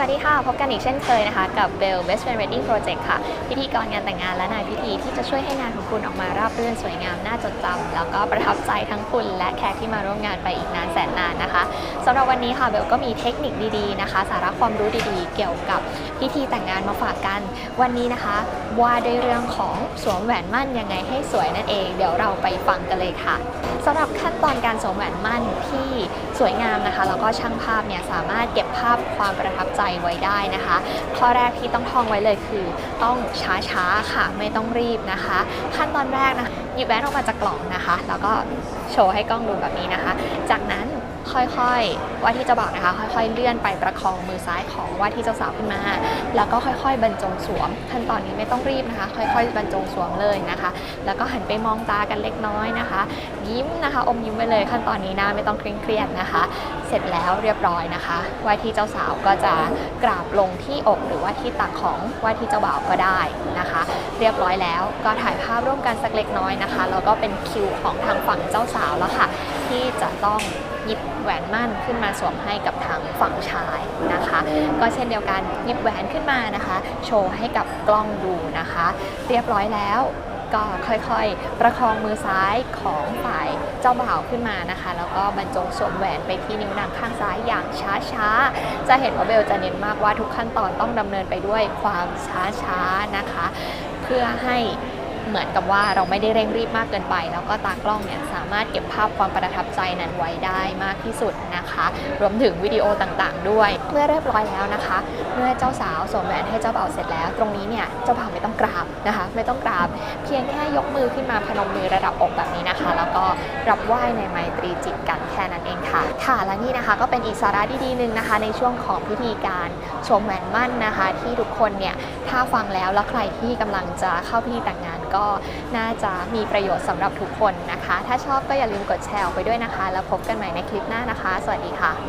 วัสดีค่ะ พบกันอีกเช่นเคยนะคะ กับ Bell Best Friend Wedding Project ค่ะ พิธีกรงานแต่งงานและนายพิธีที่จะช่วยให้งานของคุณออกมาราบรื่นสวยงาม น่าจดจำแล้วก็ประทับใจทั้งคุณและแขกที่มาร่วมงานไปอีกนานแสนนานนะคะสำหรับวันนี้ค่ะเบลก็มีเทคนิคดีๆนะคะ สาระความรู้ดีๆ เกี่ยวกับพิธีแต่งงานมาฝากกัน วันนี้นะคะ ว่าด้วยเรื่องของสวมแหวนมั่นยังไงให้สวยนั่นเอง เดี๋ยวเราไปฟังกันเลยค่ะสำหรับขั้นตอนการสวมแหวนมั่นที่สวยงามนะคะแล้วก็ช่างภาพเนี่ยสามารถเก็บภาพความประทับใจไว้ได้นะคะ ข้อแรกที่ต้องท่องไว้เลยคือ ต้องช้าๆค่ะไม่ต้องรีบนะคะ ขั้นตอนแรกนะคะหยิบแหวนออกมาจากกล่องนะคะ แล้วก็โชว์ให้กล้องดูแบบนี้นะคะ จากนั้น ค่อยๆ ว่าที่เจ้าบ่าวนะคะ ค่อยๆ เลื่อนไปประคองมือซ้ายของว่าที่เจ้าสาวขึ้นมา แล้วก็ค่อยๆ บรรจงสวม ขั้นตอนนี้ไม่ต้องรีบนะคะ ค่อยๆ บรรจงสวมเลยนะคะ แล้วก็หันไปมองตากันเล็กน้อยนะคะ ยิ้มนะคะอมยิ้มไปเลยขั้นตอนนี้น้าไม่ต้องเคร่งเครียดนะคะ เสร็จแล้วเรียบร้อยนะคะว่าที่เจ้าสาวก็จะกราบลงที่อกหรือว่าที่ตักของว่าที่เจ้าบ่าวก็ได้นะคะ เรียบร้อยแล้วก็ถ่ายภาพร่วมกันสักเล็กน้อยนะคะแล้วก็เป็นคิวของทางฝั่งเจ้าสาวแล้วค่ะ ที่จะต้องหยิบแหวนมั่นขึ้นมาสวมให้กับทางฝั่งชายนะคะ ก็เช่นเดียวกันหยิบแหวนขึ้นมานะคะ โชว์ให้กับกล้องดูนะคะ เรียบร้อยแล้วก็ค่อยๆ ประคองมือซ้ายของฝ่ายเจ้าบ่าวขึ้นมานะคะ แล้วก็บรรจงสวมแหวนไปที่นิ้วนางข้างซ้ายอย่างช้าๆ จะเห็นว่าเบลจะเน้นมากว่าทุกขั้นตอนต้องดำเนินไปด้วยความช้าๆนะคะ เพื่อให้ เหมือนกับว่าเราไม่ได้เร่งรีบมากเกินไป แล้วก็ตากล้องเนี่ยสามารถเก็บภาพความประทับใจนั้นไว้ได้มากที่สุดนะคะ รวมถึงวิดีโอต่างๆ ด้วย เมื่อเรียบร้อยแล้วนะคะ เมื่อเจ้าสาวสวมแหวนให้เจ้าบ่าวเสร็จแล้ว ตรงนี้เนี่ยเจ้าบ่าวไม่ต้องกราบนะคะ ไม่ต้องกราบ เพียงแค่ยกมือขึ้นมาพนมมือระดับอกแบบนี้นะคะ แล้วก็รับไหว้ในไมตรีจิตกันแค่นั้นเองค่ะ ค่ะและนี่นะคะก็เป็นอีกสาระดีๆหนึ่งนะคะ ในช่วงของพิธีการสวมแหวนมั่นนะคะ ที่ทุกคนเนี่ยถ้าฟังแล้วแล้วใครที่กำลังจะเข้าพิธีแต่งงานก็น่าจะมีประโยชน์สำหรับทุกคนนะคะ ถ้าชอบก็อย่าลืมกดแชร์ออกไปด้วยนะคะ แล้วพบกันใหม่ในคลิปหน้านะคะ สวัสดีค่ะ